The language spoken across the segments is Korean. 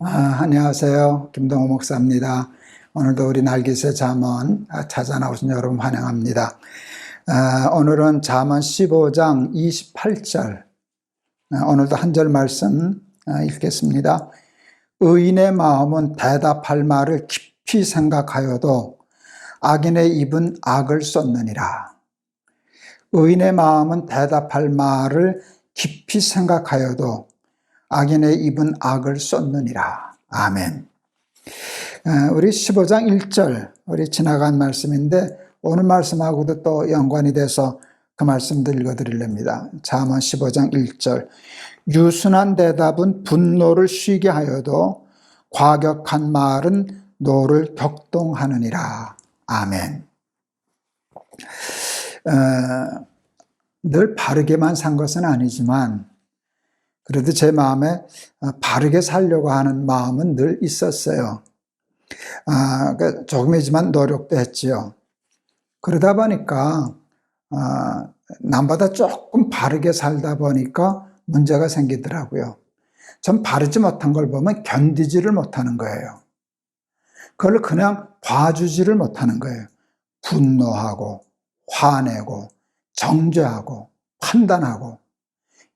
아, 안녕하세요. 김동호 목사입니다. 오늘도 우리 날개새 잠언 찾아 나오신 여러분 환영합니다. 아, 오늘은 잠언 15장 28절 아, 오늘도 한 절 말씀 아, 읽겠습니다. 의인의 마음은 대답할 말을 깊이 생각하여도 악인의 입은 악을 쏟느니라. 의인의 마음은 대답할 말을 깊이 생각하여도 악인의 입은 악을 쏟느니라. 아멘. 어, 우리 15장 1절, 우리 지나간 말씀인데 오늘 말씀하고도 또 연관이 돼서 그 말씀도 읽어드리렵니다. 잠언 15장 1절. 유순한 대답은 분노를 쉬게 하여도 과격한 말은 노를 격동하느니라. 아멘. 어, 늘 바르게만 산 것은 아니지만 그래도 제 마음에 바르게 살려고 하는 마음은 늘 있었어요. 아, 그러니까 조금이지만 노력도 했지요. 그러다 보니까 아, 남보다 조금 바르게 살다 보니까 문제가 생기더라고요. 전 바르지 못한 걸 보면 견디지를 못하는 거예요. 그걸 그냥 봐주지를 못하는 거예요. 분노하고 화내고 정죄하고 판단하고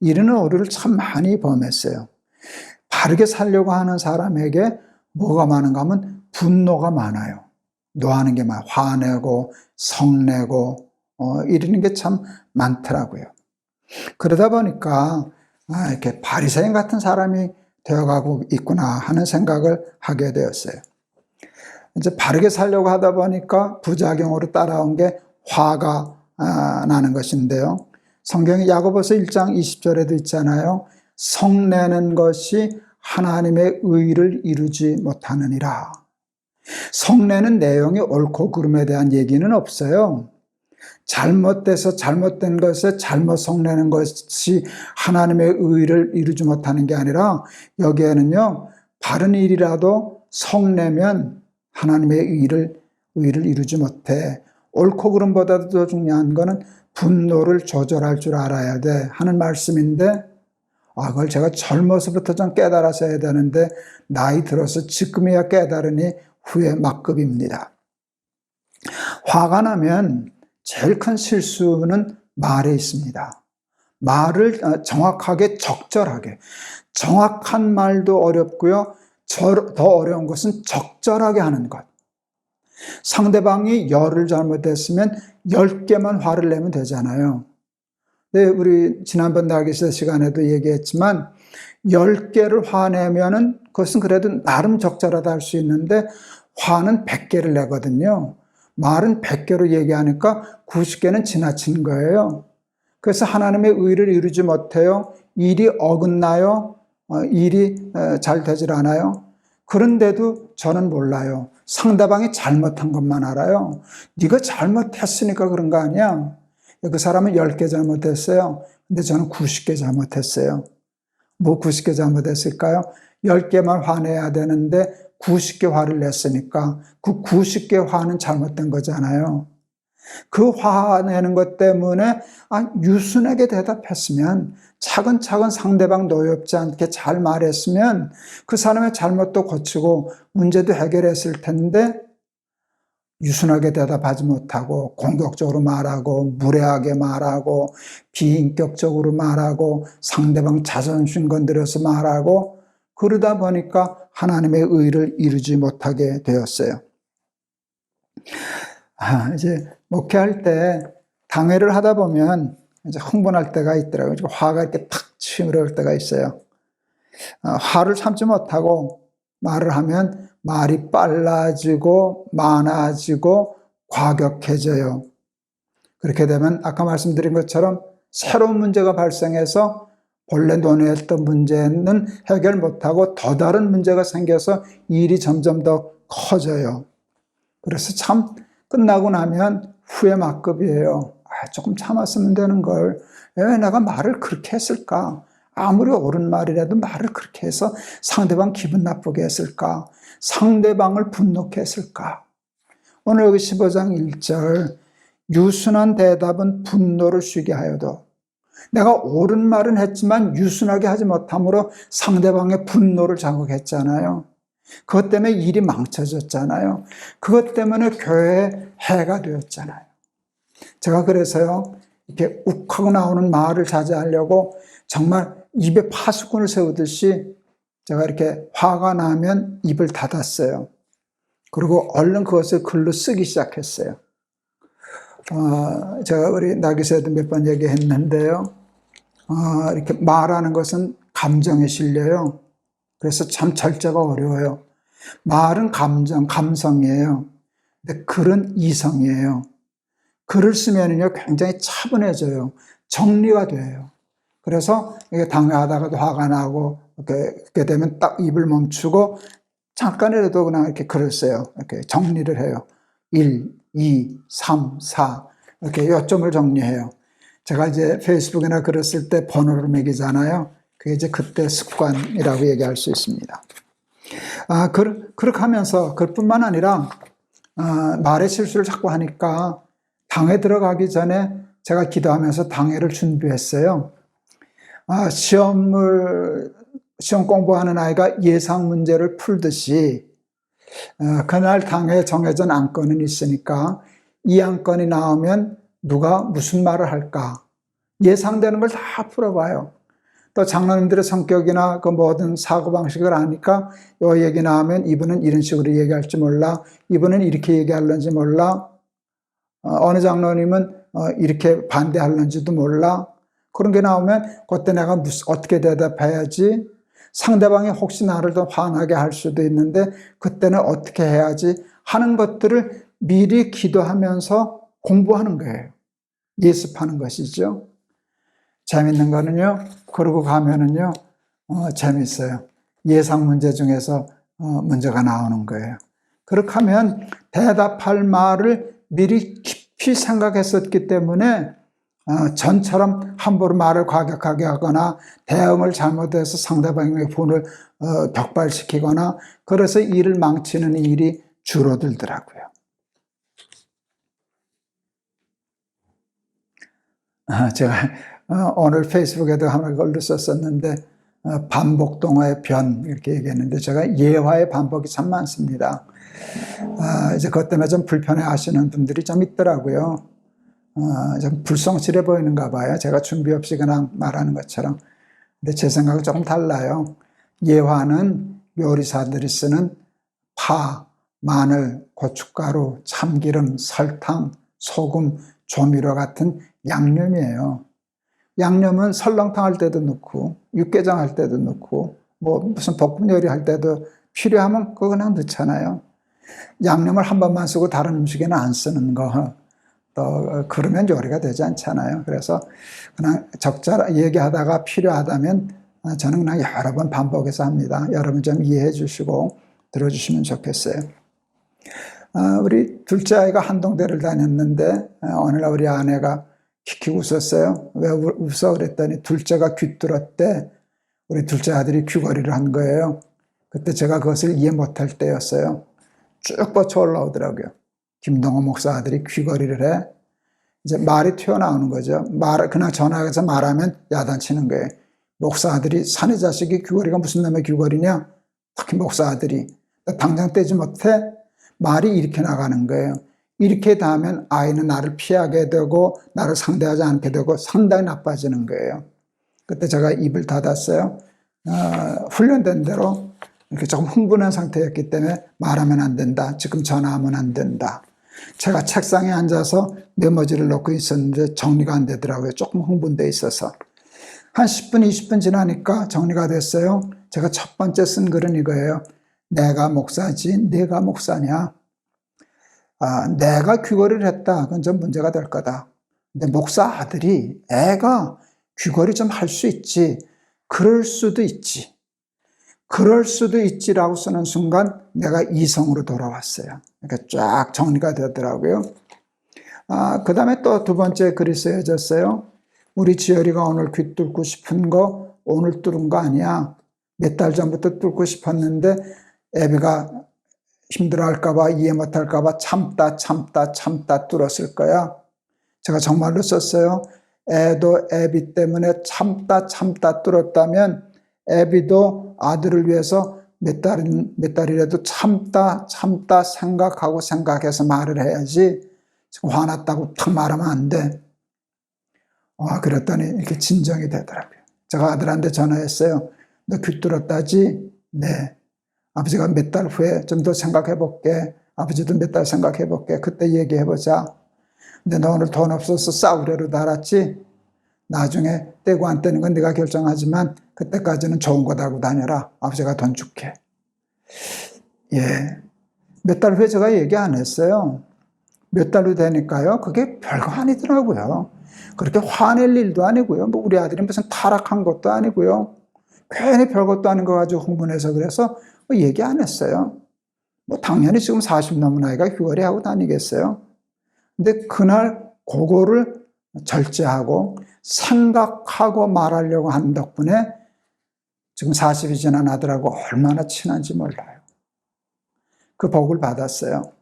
이러는 오류를 참 많이 범했어요. 바르게 살려고 하는 사람에게 뭐가 많은가 하면 분노가 많아요. 노하는 게 많아요. 화내고 성내고 어, 이러는 게 참 많더라고요. 그러다 보니까 아, 이렇게 바리새인 같은 사람이 되어가고 있구나 하는 생각을 하게 되었어요. 이제 바르게 살려고 하다 보니까 부작용으로 따라온 게 화가 아, 나는 것인데요. 성경의 야고보서 1장 20절에도 있잖아요. 성내는 것이 하나님의 의를 이루지 못하느니라. 성내는 내용이 옳고 그름에 대한 얘기는 없어요. 잘못돼서 잘못된 것에 잘못 성내는 것이 하나님의 의를 이루지 못하는 게 아니라 여기에는요, 바른 일이라도 성내면 하나님의 의를, 의를 이루지 못해. 옳고 그름보다도 더 중요한 거는 분노를 조절할 줄 알아야 돼 하는 말씀인데 아, 그걸 제가 젊어서부터 좀 깨달아서 해야 되는데 나이 들어서 지금이야 깨달으니 후회 막급입니다. 화가 나면 제일 큰 실수는 말에 있습니다. 말을 어, 정확하게 적절하게 정확한 말도 어렵고요. 더 어려운 것은 적절하게 하는 것. 상대방이 열을 잘못했으면 열 개만 화를 내면 되잖아요. 네, 우리 지난번 나기세 시간에도 얘기했지만 열 개를 화내면은 그것은 그래도 나름 적절하다 할 수 있는데 화는 100개를 내거든요. 말은 100개로 얘기하니까 90개는 지나친 거예요. 그래서 하나님의 의를 이루지 못해요. 일이 어긋나요. 어, 일이 잘 되질 않아요. 그런데도 저는 몰라요. 상대방이 잘못한 것만 알아요. 네가 잘못했으니까 그런 거 아니야. 그 사람은 10개 잘못했어요. 근데 저는 90개 잘못했어요. 뭐 90개 잘못했을까요? 10개만 화내야 되는데 90개 화를 냈으니까 그 90개 화는 잘못된 거잖아요. 그 화내는 것 때문에 아, 유순하게 대답했으면 차근차근 상대방 노엽지 않게 잘 말했으면 그 사람의 잘못도 고치고 문제도 해결했을 텐데 유순하게 대답하지 못하고 공격적으로 말하고 무례하게 말하고 비인격적으로 말하고 상대방 자존심 건드려서 말하고 그러다 보니까 하나님의 의를 이루지 못하게 되었어요. 아, 이제 목회할 때 당회를 하다 보면 이제 흥분할 때가 있더라고요. 화가 이렇게 탁 치밀어올 때가 있어요. 아, 화를 참지 못하고 말을 하면 말이 빨라지고 많아지고 과격해져요. 그렇게 되면 아까 말씀드린 것처럼 새로운 문제가 발생해서 본래 논의했던 문제는 해결 못하고 더 다른 문제가 생겨서 일이 점점 더 커져요. 그래서 참 끝나고 나면 후회 막급이에요. 아, 조금 참았으면 되는 걸. 왜 내가 말을 그렇게 했을까? 아무리 옳은 말이라도 말을 그렇게 해서 상대방 기분 나쁘게 했을까? 상대방을 분노케 했을까? 오늘 여기 15장 1절 유순한 대답은 분노를 쉬게 하여도 내가 옳은 말은 했지만 유순하게 하지 못함으로 상대방의 분노를 자극했잖아요. 그것 때문에 일이 망쳐졌잖아요. 그것 때문에 교회에 해가 되었잖아요. 제가 그래서요, 이렇게 욱하고 나오는 말을 자제하려고 정말 입에 파수꾼을 세우듯이 제가 이렇게 화가 나면 입을 닫았어요. 그리고 얼른 그것을 글로 쓰기 시작했어요. 어, 제가 우리 나기세도 몇 번 얘기했는데요. 어, 이렇게 말하는 것은 감정에 실려요. 그래서 참 절제가 어려워요. 말은 감정, 감성이에요. 근데 글은 이성이에요. 글을 쓰면요 굉장히 차분해져요. 정리가 돼요. 그래서 이게 당회하다가도 화가 나고 이렇게 되면 딱 입을 멈추고 잠깐이라도 그냥 이렇게 글을 써요. 이렇게 정리를 해요. 1, 2, 3, 4 이렇게 요점을 정리해요. 제가 이제 페이스북이나 글을 쓸 때 번호를 매기잖아요. 그게 이제 그때 습관이라고 얘기할 수 있습니다. 아, 그, 그렇게 하면서 그뿐만 아니라 아, 말의 실수를 자꾸 하니까 당에 들어가기 전에 제가 기도하면서 당회를 준비했어요. 아, 시험을 시험 공부하는 아이가 예상 문제를 풀듯이 어, 그날 당에 정해진 안건은 있으니까 이 안건이 나오면 누가 무슨 말을 할까 예상되는 걸 다 풀어봐요. 또 장로님들의 성격이나 그 모든 사고방식을 아니까 요 얘기 나오면 이분은 이런 식으로 얘기할지 몰라 이분은 이렇게 얘기할런지 몰라 어, 어느 장로님은 어, 이렇게 반대할런지도 몰라 그런 게 나오면 그때 내가 어떻게 대답해야지 상대방이 혹시 나를 더 화나게 할 수도 있는데 그때는 어떻게 해야지 하는 것들을 미리 기도하면서 공부하는 거예요. 예습하는 것이죠. 재밌는 거는요, 그러고 가면은요, 어, 재밌어요. 예상 문제 중에서 어, 문제가 나오는 거예요. 그렇게 하면 대답할 말을 미리 깊이 생각했었기 때문에 어, 전처럼 함부로 말을 과격하게 하거나 대응을 잘못해서 상대방의 분을 어, 격발시키거나 그래서 일을 망치는 일이 줄어들더라고요. 아, 제가 어, 오늘 페이스북에도 하나 걸로 썼었는데 어, 반복 동화의 변 이렇게 얘기했는데 제가 예화의 반복이 참 많습니다. 아, 이제 그것 때문에 좀 불편해 하시는 분들이 좀 있더라고요. 어, 좀 불성실해 보이는가 봐요. 제가 준비 없이 그냥 말하는 것처럼. 근데 제 생각은 조금 달라요. 예화는 요리사들이 쓰는 파, 마늘, 고춧가루, 참기름, 설탕, 소금, 조미료 같은 양념이에요. 양념은 설렁탕 할 때도 넣고, 육개장 할 때도 넣고, 뭐 무슨 볶음 요리 할 때도 필요하면 그거 그냥 넣잖아요. 양념을 한 번만 쓰고 다른 음식에는 안 쓰는 거. 또 그러면 요리가 되지 않잖아요. 그래서 그냥 적절 얘기하다가 필요하다면 저는 그냥 여러 번 반복해서 합니다. 여러분 좀 이해해 주시고 들어주시면 좋겠어요. 우리 둘째 아이가 한동대를 다녔는데 오늘날 우리 아내가 키키 웃었어요. 왜 웃어 그랬더니 둘째가 귀뚫었대. 우리 둘째 아들이 귀걸이를 한 거예요. 그때 제가 그것을 이해 못할 때였어요. 쭉 뻗쳐 올라오더라고요. 김동호 목사 아들이 귀걸이를 해. 이제 말이 튀어나오는 거죠. 말, 그냥 전화해서 말하면 야단치는 거예요. 목사 아들이 사내 자식이 귀걸이가 무슨 놈의 귀걸이냐? 특히 목사 아들이. 당장 떼지 못해 말이 이렇게 나가는 거예요. 이렇게 닿으면 아이는 나를 피하게 되고 나를 상대하지 않게 되고 상당히 나빠지는 거예요. 그때 제가 입을 닫았어요. 어, 훈련된 대로 이렇게 조금 흥분한 상태였기 때문에 말하면 안 된다. 지금 전화하면 안 된다. 제가 책상에 앉아서 메모지를 놓고 있었는데 정리가 안 되더라고요. 조금 흥분돼 있어서. 한 10분, 20분 지나니까 정리가 됐어요. 제가 첫 번째 쓴 글은 이거예요. 내가 목사지, 내가 목사냐? 아, 내가 귀걸이를 했다. 그건 좀 문제가 될 거다. 근데 목사 아들이 애가 귀걸이 좀 할 수 있지. 그럴 수도 있지. 그럴 수도 있지라고 쓰는 순간 내가 이성으로 돌아왔어요. 그러니까 쫙 정리가 되더라고요. 아, 그 다음에 또 두 번째 글이 쓰여졌어요. 우리 지열이가 오늘 귀 뚫고 싶은 거 오늘 뚫은 거 아니야. 몇 달 전부터 뚫고 싶었는데 애비가 힘들어 할까봐 이해 못 할까봐 참다 참다 참다 뚫었을 거야. 제가 정말로 썼어요. 애도 애비 때문에 참다 참다 뚫었다면 애비도 아들을 위해서 몇 달인 몇 달이라도 참다 참다 생각하고 생각해서 말을 해야지 화났다고 탁 말하면 안 돼. 와 그랬더니 이렇게 진정이 되더라고요. 제가 아들한테 전화했어요. 너 귀 뚫었다지? 네. 아버지가 몇 달 후에 좀 더 생각해 볼게. 아버지도 몇 달 생각해 볼게. 그때 얘기해 보자. 근데 너 오늘 돈 없어서 싸우려고 달았지? 나중에 떼고 안 떼는 건 네가 결정하지만 그때까지는 좋은 거 달고 다녀라. 아버지가 돈 줄게. 예. 몇 달 후에 제가 얘기 안 했어요. 몇 달 후 되니까요. 그게 별거 아니더라고요. 그렇게 화낼 일도 아니고요. 뭐 우리 아들이 무슨 타락한 것도 아니고요. 괜히 별것도 아닌 거 가지고 흥분해서 그래서 뭐 얘기 안 했어요. 뭐 당연히 지금 40 넘은 아이가 휘거리 하고 다니겠어요. 근데 그날 그거를 절제하고 생각하고 말하려고 한 덕분에 지금 40이 지난 아들하고 얼마나 친한지 몰라요. 그 복을 받았어요.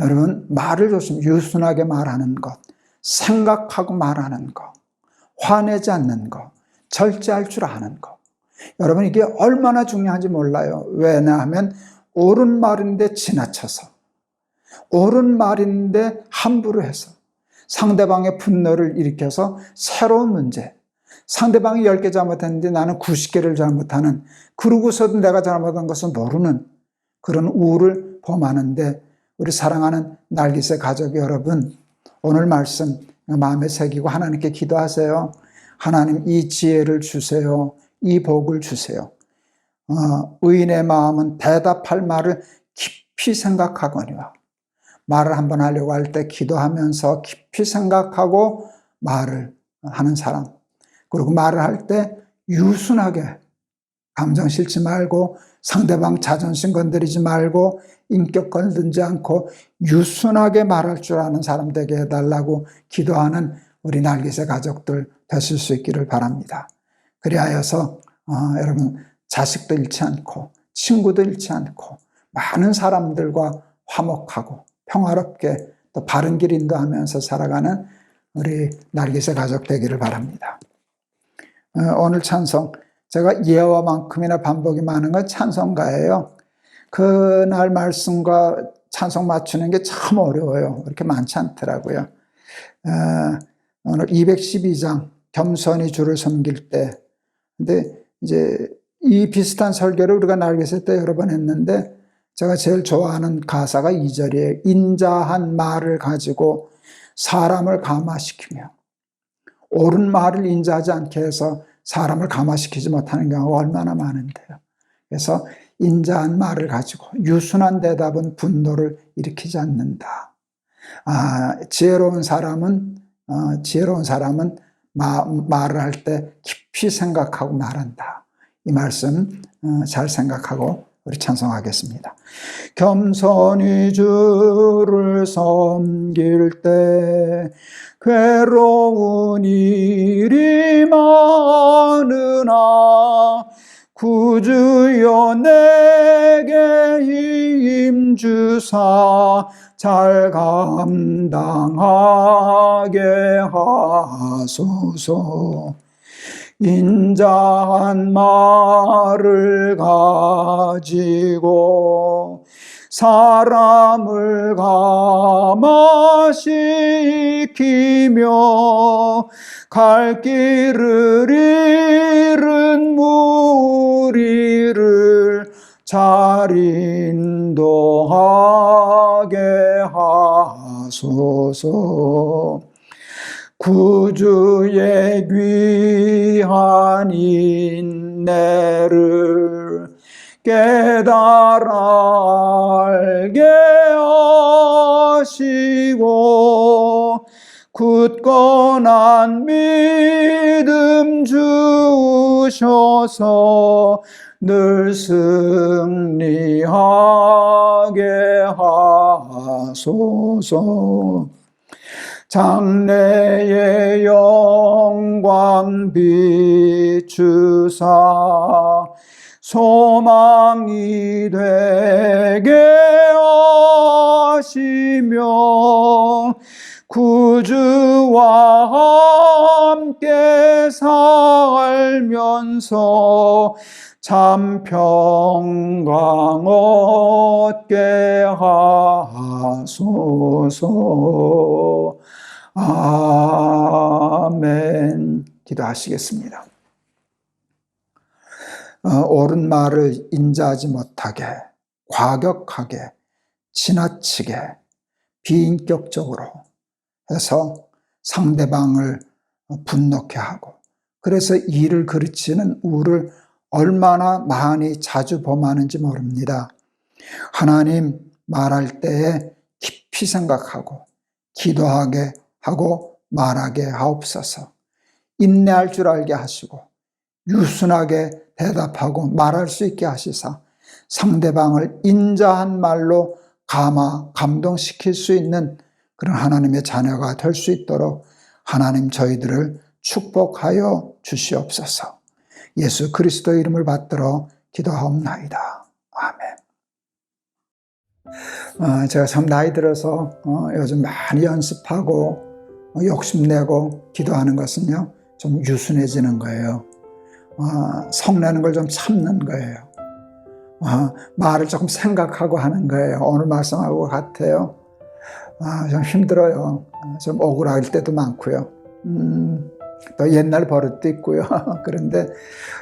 여러분, 말을 조심, 유순하게 말하는 것, 생각하고 말하는 것, 화내지 않는 것, 절제할 줄 아는 것. 여러분, 이게 얼마나 중요한지 몰라요. 왜냐 하면, 옳은 말인데 지나쳐서, 옳은 말인데 함부로 해서, 상대방의 분노를 일으켜서 새로운 문제, 상대방이 10개 잘못했는데 나는 90개를 잘못하는, 그러고서도 내가 잘못한 것을 모르는 그런 우를 범하는데, 우리 사랑하는 날기세 가족 여러분, 오늘 말씀 마음에 새기고 하나님께 기도하세요. 하나님 이 지혜를 주세요. 이 복을 주세요. 어, 의인의 마음은 대답할 말을 깊이 생각하거니와 말을 한번 하려고 할 때 기도하면서 깊이 생각하고 말을 하는 사람. 그리고 말을 할 때 유순하게 감정 싫지 말고 상대방 자존심 건드리지 말고 인격 건들지 않고 유순하게 말할 줄 아는 사람 되게 해달라고 기도하는 우리 날개새 가족들 되실 수 있기를 바랍니다. 그리하여서 어, 여러분 자식도 잃지 않고 친구도 잃지 않고 많은 사람들과 화목하고 평화롭게 또 바른 길 인도하면서 살아가는 우리 날개새 가족 되기를 바랍니다. 어, 오늘 찬송 제가 예화만큼이나 반복이 많은 건 찬송가예요. 그날 말씀과 찬송 맞추는 게 참 어려워요. 그렇게 많지 않더라고요. 어, 오늘 212장 겸손히 주를 섬길 때. 근데 이제 이 비슷한 설교를 우리가 날개새 때 여러 번 했는데 제가 제일 좋아하는 가사가 2절이에요. 인자한 말을 가지고 사람을 감화시키며 옳은 말을 인자하지 않게 해서 사람을 감화시키지 못하는 경우가 얼마나 많은데요. 그래서 인자한 말을 가지고 유순한 대답은 분노를 일으키지 않는다. 아, 지혜로운 사람은 어, 지혜로운 사람은 마, 말을 할 때 깊이 생각하고 말한다. 이 말씀 어, 잘 생각하고 우리 찬송하겠습니다. 겸손히 주를 섬길 때 괴로운 일이 많으나 구주여 내게 힘 주사 잘 감당하게 하소서. 인자한 말을 가지고 사람을 감화시키며 갈 길을 잃은 무리를 잘 인도하게 하소서. 구주의 귀한 인내를 깨달아 알게 하시고 굳건한 믿음 주셔서 늘 승리하게 하소서. 장래의 영광 비추사 소망이 되게 하시며 구주와 함께 살면서 참 평강 얻게 하소서. 아멘. 기도하시겠습니다. 어, 옳은 말을 인자하지 못하게, 과격하게, 지나치게, 비인격적으로 해서 상대방을 분노케 하고, 그래서 일을 그르치는 우를 얼마나 많이 자주 범하는지 모릅니다. 하나님 말할 때에 깊이 생각하고, 기도하게 하고 말하게 하옵소서. 인내할 줄 알게 하시고, 유순하게 대답하고 말할 수 있게 하시사 상대방을 인자한 말로 감화, 감동시킬 수 있는 그런 하나님의 자녀가 될 수 있도록 하나님 저희들을 축복하여 주시옵소서. 예수 그리스도 이름을 받들어 기도하옵나이다. 아멘. 어, 제가 참 나이 들어서 어, 요즘 많이 연습하고 어, 욕심내고 기도하는 것은요, 좀 유순해지는 거예요. 어, 성내는 걸 좀 참는 거예요. 어, 말을 조금 생각하고 하는 거예요. 오늘 말씀하고 같아요. 아, 좀 힘들어요. 좀 억울할 때도 많고요. 음, 또 옛날 버릇도 있고요. 그런데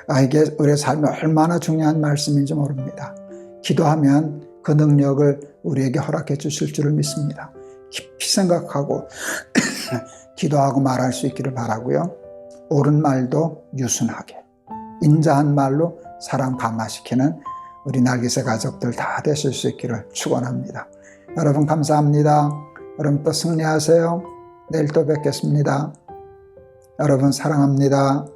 아, 이게 우리의 삶에 얼마나 중요한 말씀인지 모릅니다. 기도하면 그 능력을 우리에게 허락해 주실 줄을 믿습니다. 깊이 생각하고 기도하고 말할 수 있기를 바라고요. 옳은 말도 유순하게 인자한 말로 사람 감화시키는 우리 날개새 가족들 다 되실 수 있기를 축원합니다. 여러분 감사합니다. 여러분 또 승리하세요. 내일 또 뵙겠습니다. 여러분 사랑합니다.